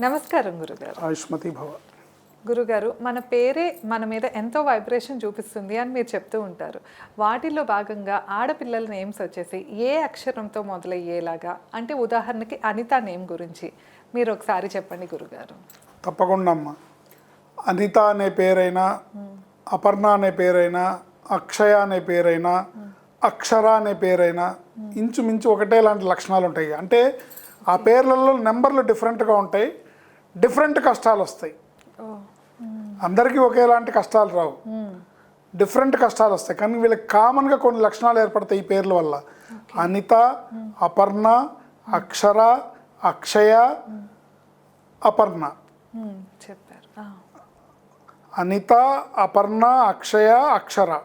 నమస్కారం గురుగారు. ఆయుష్మతి భవ. గురుగారు మన పేరే మన మీద ఎంతో వైబ్రేషన్ చూపిస్తుంది అని మీరు చెప్తూ ఉంటారు. వాటిల్లో భాగంగా ఆడపిల్లల నేమ్స్ వచ్చేసి ఏ అక్షరంతో మొదలయ్యేలాగా అంటే ఉదాహరణకి అనిత నేమ్ గురించి మీరు ఒకసారి చెప్పండి గురుగారు. తప్పకుండా అమ్మ అనిత అనే పేరైనా అపర్ణ అనే పేరైనా అక్షయ అనే పేరైనా అక్షర అనే పేరైనా ఇంచుమించు ఒకటే లాంటి లక్షణాలు ఉంటాయి అంటే ఆ పేర్లలో నెంబర్లు డిఫరెంట్గా ఉంటాయి. డిఫరెంట్ కష్టాలు వస్తాయి. అందరికీ ఒకేలాంటి కష్టాలు రావు. డిఫరెంట్ కష్టాలు వస్తాయి. కానీ వీళ్ళకి కామన్గా కొన్ని లక్షణాలు ఏర్పడతాయి ఈ పేర్ల వల్ల. అనిత అపర్ణ అక్షర అక్షయ అపర్ణ. చెప్పారు. అనిత అపర్ణ అక్షయ అక్షర.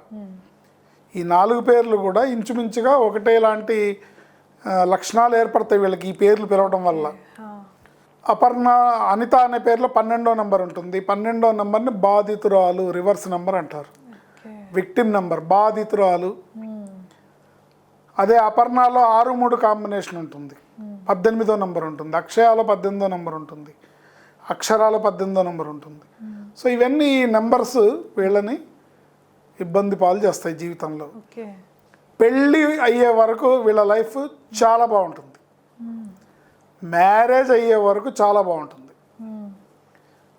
ఈ నాలుగు పేర్లు కూడా ఇంచుమించుగా ఒకటే లాంటి లక్షణాలు ఏర్పడతాయి వీళ్ళకి ఈ పేర్లు పిలవడం వల్ల. అపర్ణ అనిత అనే పేరులో పన్నెండో నెంబర్ ఉంటుంది. పన్నెండో నెంబర్ని బాధితురాలు రివర్స్ నెంబర్ అంటారు. విక్టిమ్ నెంబర్ బాధితురాలు. అదే అపర్ణలో ఆరు మూడు కాంబినేషన్ ఉంటుంది. పద్దెనిమిదో నెంబర్ ఉంటుంది. అక్షయాలో పద్దెనిమిదో నెంబర్ ఉంటుంది. అక్షరాలు పద్దెనిమిదో నెంబర్ ఉంటుంది. సో ఇవన్నీ ఈ నెంబర్స్ వీళ్ళని ఇబ్బంది పాలు చేస్తాయి జీవితంలో. పెళ్ళి అయ్యే వరకు వీళ్ళ లైఫ్ చాలా బాగుంటుంది. మ్యారేజ్ అయ్యే వరకు చాలా బాగుంటుంది.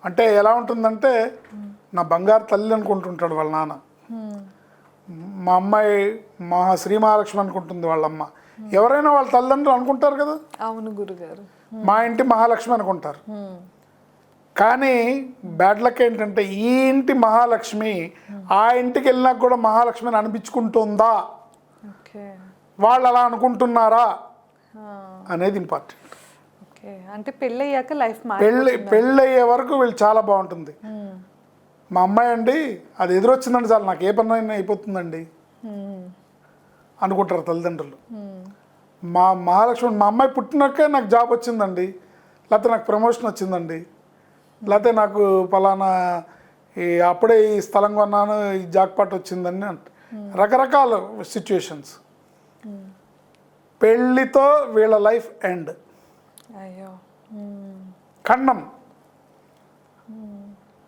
అంటే ఎలా ఉంటుందంటే నా బంగారు తల్లి అనుకుంటుంటాడు వాళ్ళ నాన్న. మా అమ్మాయి మా శ్రీ మహాలక్ష్మి అనుకుంటుంది వాళ్ళమ్మ ఎవరైనా వాళ్ళ తల్లిదండ్రులు అనుకుంటారు కదా? అవును గురుగారు. మా ఇంటి మహాలక్ష్మి అనుకుంటారు. కానీ బ్యాడ్ లక్ ఏంటంటే ఈ ఇంటి మహాలక్ష్మి ఆ ఇంటికి వెళ్ళినాక కూడా మహాలక్ష్మిని అనిపించుకుంటుందా? వాళ్ళు అలా అనుకుంటున్నారా? అనేది ఇంపార్టెంట్. అంటే పెళ్ళయ్యాక లైఫ్ పెళ్ళి పెళ్ళి అయ్యే వరకు వీళ్ళు చాలా బాగుంటుంది. మా అమ్మాయి అండి అది ఎదురొచ్చిందండి చాలు నాకు ఏ పని అయినా అయిపోతుందండి. అనుకుంటారు తల్లిదండ్రులు. మా మహాలక్ష్మి మా అమ్మాయి పుట్టినాకే నాకు జాబ్ వచ్చిందండి. లేకపోతే నాకు ప్రమోషన్ వచ్చిందండి. లేకపోతే నాకు పలానా ఈ అప్పుడే ఈ స్థలం కొన్నాను ఈ జాక్పాట్ వచ్చిందని అంట. రకరకాల సిచ్యుయేషన్స్ పెళ్ళితో వీళ్ళ లైఫ్ ఎండ్. అయ్యో. ఖండం.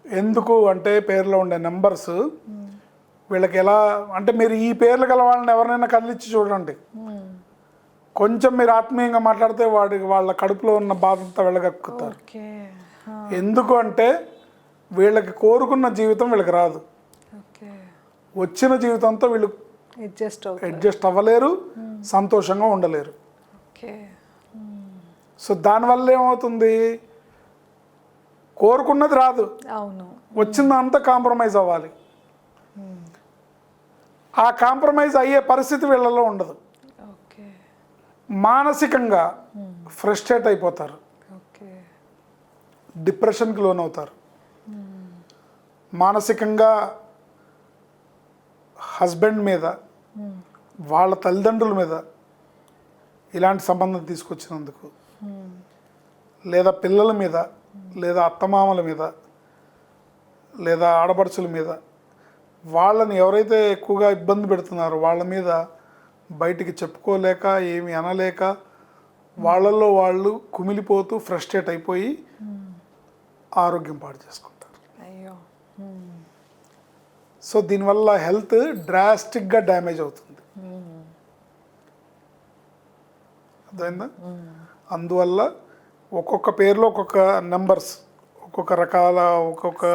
ఎందుకు అంటే పేర్లో ఉండే నెంబర్స్ వీళ్ళకి ఎలా అంటే మీరు ఈ పేర్లు గల వాళ్ళని ఎవరినైనా కదిలిచ్చి చూడండి. కొంచెం మీరు ఆత్మీయంగా మాట్లాడితే వాడి వాళ్ళ కడుపులో ఉన్న బాధ అంతా వెళ్ళగక్కుతారు ఎందుకు అంటే వీళ్ళకి కోరుకున్న జీవితం వీళ్ళకి రాదు. వచ్చిన జీవితంతో వీళ్ళు అడ్జస్ట్ అవ్వలేరు సంతోషంగా ఉండలేరు. ఓకే. సో దానివల్ల ఏమవుతుంది? కోరుకున్నది రాదు. అవును. వచ్చిందంతా కాంప్రమైజ్ అవ్వాలి. ఆ కాంప్రమైజ్ అయ్యే పరిస్థితి వీళ్ళలో ఉండదు. మానసికంగా ఫ్రస్ట్రేట్ అయిపోతారు. ఓకే. డిప్రెషన్కి లోనవుతారు. మానసికంగా హస్బెండ్ మీద వాళ్ళ తల్లిదండ్రుల మీద ఇలాంటి సంబంధం తీసుకొచ్చినందుకు లేదా పిల్లల మీద లేదా అత్తమామల మీద లేదా ఆడపడుచుల మీద వాళ్ళని ఎవరైతే ఎక్కువగా ఇబ్బంది పెడుతున్నారో వాళ్ళ మీద బయటికి చెప్పుకోలేక ఏమి అనలేక వాళ్ళల్లో వాళ్ళు కుమిలిపోతూ ఫ్రస్ట్రేట్ అయిపోయి ఆరోగ్యం పాడు చేసుకుంటారు. అయ్యో. సో దీనివల్ల హెల్త్ డ్రాస్టిక్గా డ్యామేజ్ అవుతుంది. అర్థమైందా? అందువల్ల ఒక్కొక్క పేరులో ఒక్కొక్క నెంబర్స్ ఒక్కొక్క రకాల ఒక్కొక్క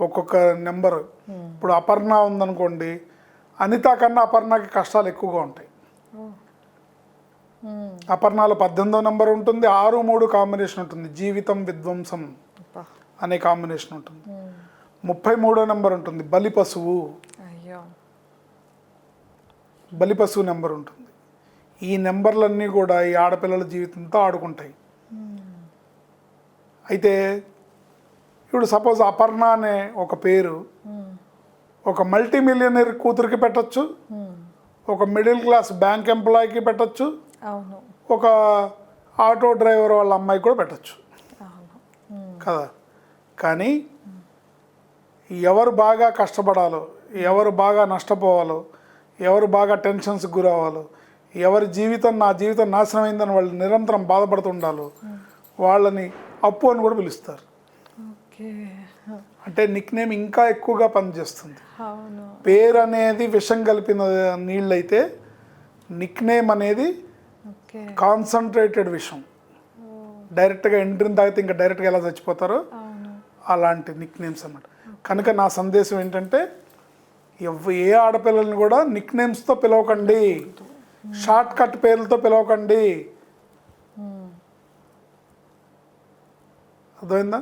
ఒక్కొక్క నెంబర్ ఇప్పుడు అపర్ణ ఉందనుకోండి అనిత కన్నా అపర్ణకి కష్టాలు ఎక్కువగా ఉంటాయి. మ్మ్. అపర్ణలో పద్దెనిమిదో నెంబర్ ఉంటుంది ఆరు మూడు కాంబినేషన్ ఉంటుంది. జీవితం విధ్వంసం. అనే కాంబినేషన్ ఉంటుంది. మ్మ్. ముప్పై మూడో నెంబర్ ఉంటుంది బలి పశువు. బలి పశువు నెంబర్ ఉంటుంది. ఈ నెంబర్లన్నీ కూడా ఈ ఆడపిల్లల జీవితంతో ఆడుకుంటాయి. అయితే ఇప్పుడు సపోజ్ అపర్ణ అనే ఒక పేరు. ఒక మల్టీ మిలియనర్ కూతురికి పెట్టచ్చు. ఒక మిడిల్ క్లాస్ బ్యాంక్ ఎంప్లాయీకి పెట్టచ్చు ఒక ఆటో డ్రైవర్ వాళ్ళ అమ్మాయికి కూడా పెట్టచ్చు. కదా కానీ ఎవరు బాగా కష్టపడాలో ఎవరు బాగా నష్టపోవాలో ఎవరు బాగా టెన్షన్స్కి గురవ్వాలో ఎవరి జీవితం నా జీవితం నాశనం అయిందని వాళ్ళు నిరంతరం బాధపడుతుండాలో వాళ్ళని అప్పు అని కూడా పిలుస్తారు. అంటే నిక్ నేమ్ ఇంకా ఎక్కువగా పనిచేస్తుంది. పేరు అనేది విషం కలిపిన నీళ్ళైతే నిక్ నేమ్ అనేది కాన్సన్ట్రేటెడ్ విషం. డైరెక్ట్గా ఎంట్రీని తాగితే ఇంకా డైరెక్ట్గా ఎలా చచ్చిపోతారో అలాంటి నిక్ నేమ్స్ అన్నమాట. కనుక నా సందేశం ఏంటంటే ఎవ ఏ ఆడపిల్లల్ని కూడా నిక్ నేమ్స్తో పిలవకండి. షార్ట్ కట్ పేర్లతో పిలవకండి. అర్థమైందా?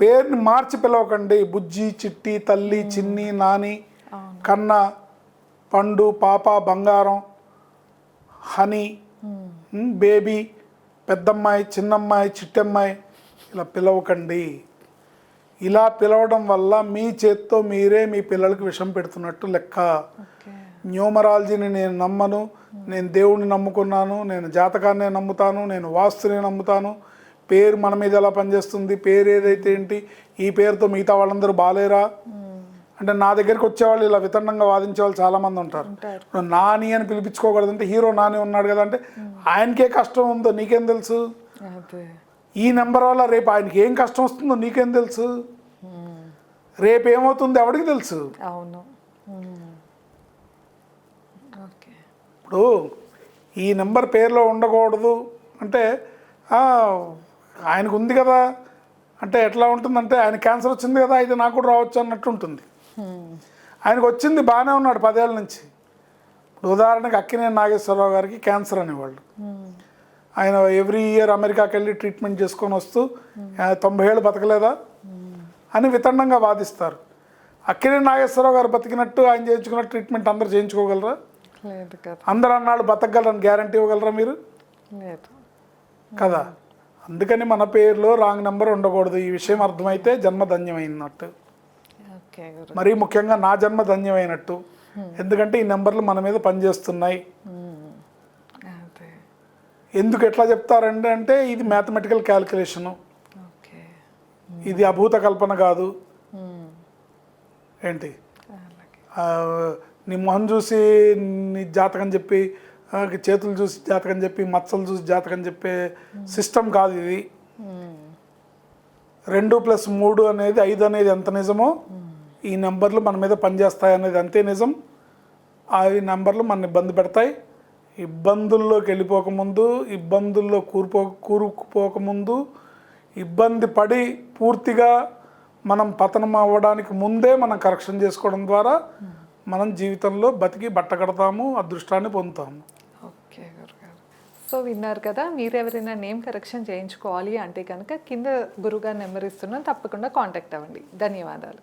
పేరుని మార్చి పిలవకండి. బుజ్జి చిట్టి తల్లి చిన్ని నాని కన్న పండు పాప బంగారం హనీ బేబీ పెద్దమ్మాయి చిన్నమ్మాయి చిట్టమ్మాయి ఇలా పిలవకండి. ఇలా పిలవడం వల్ల మీ చేత్తో మీరే మీ పిల్లలకి విషం పెడుతున్నట్టు లెక్క. న్యూమరాలజీని నేను నమ్మను నేను దేవుడిని నమ్ముకున్నాను నేను జాతకాన్నే నమ్ముతాను నేను వాస్తుని నమ్ముతాను. పేరు మన మీద ఎలా పనిచేస్తుంది పేరు ఏదైతే ఏంటి ఈ పేరుతో మిగతా వాళ్ళందరూ బాలేరా? అంటే నా దగ్గరికి వచ్చేవాళ్ళు ఇలా వితండంగా వాదించే వాళ్ళు చాలామంది ఉంటారు. ఇప్పుడు నాని అని పిలిపించుకోకూడదంటే హీరో నాని ఉన్నాడు కదా అంటే ఆయనకే కష్టం ఉందో నీకేం తెలుసు? ఈ నెంబర్ వల్ల రేపు ఆయనకి ఏం కష్టం వస్తుందో నీకేం తెలుసు? రేపు ఏమవుతుందో ఎవడికి తెలుసు? అవును. ఇప్పుడు ఈ నెంబర్ పేరులో ఉండకూడదు అంటే ఆయనకు ఉంది కదా అంటే ఎట్లా ఉంటుందంటే ఆయన క్యాన్సర్ వచ్చింది కదా అయితే నాకు కూడా రావచ్చు అన్నట్టు ఉంటుంది. ఆయనకు వచ్చింది బాగానే ఉన్నాడు పదేళ్ళ నుంచి. ఇప్పుడు ఉదాహరణకి అక్కినేని నాగేశ్వరరావు గారికి క్యాన్సర్ అనేవాళ్ళు. ఆయన ఎవ్రీ ఇయర్ అమెరికాకి వెళ్ళి ట్రీట్మెంట్ చేసుకొని వస్తూ "ఆ, తొంభై ఏళ్ళు బతకలేదా? అని వితండంగా వాదిస్తారు. అక్కినేని నాగేశ్వరరావు గారు బతికినట్టు ఆయన చేయించుకున్న ట్రీట్మెంట్ అందరు చేయించుకోగలరా? అందరు అన్నాళ్ళు బతకగలరని గ్యారంటీ ఇవ్వగలరా మీరు? కదా. అందుకని మన పేరులో రాంగ్ నెంబర్ ఉండకూడదు. ఈ విషయం అర్థమైతే జన్మ ధన్యమైనట్టు. ఓకే గురు. మరీ ముఖ్యంగా నా జన్మ ధన్యమైనట్టు. ఎందుకంటే ఈ నెంబర్లు మన మీద పనిచేస్తున్నాయి. ఎందుకు ఎట్లా చెప్తారంటే అంటే ఇది మ్యాథమెటికల్ క్యాలిక్యులేషను ఓకే. ఇది అభూత కల్పన కాదు. ఏంటి? నీ మొహం చూసి నీ జాతకం చెప్పి చేతులు చూసి జాతకం చెప్పి మచ్చలు చూసి జాతకం చెప్పే సిస్టమ్ కాదు ఇది. రెండు ప్లస్ మూడు అనేది ఐదు అనేది ఎంత నిజమో ఈ నెంబర్లు మన మీద పనిచేస్తాయి అనేది అంతే నిజం. ఆ నెంబర్లు మన ఇబ్బంది పెడతాయి. ఇబ్బందుల్లోకి వెళ్ళిపోకముందు ఇబ్బందుల్లో కూరుపో కూరుకుపోకముందు ఇబ్బంది పడి పూర్తిగా మనం పతనం అవ్వడానికి ముందే మనం కరెక్షన్ చేసుకోవడం ద్వారా మనం జీవితంలో బతికి బట్టగడతాము అదృష్టాన్ని పొందుతాము. ఓకే గురుగారు. సో విన్నారు కదా మీరు ఎవరైనా నేమ్ కరెక్షన్ చేయించుకోవాలి అంటే కనుక కింద గురుగారు నెంబర్ ఇస్తున్నాను తప్పకుండా కాంటాక్ట్ అవ్వండి. ధన్యవాదాలు.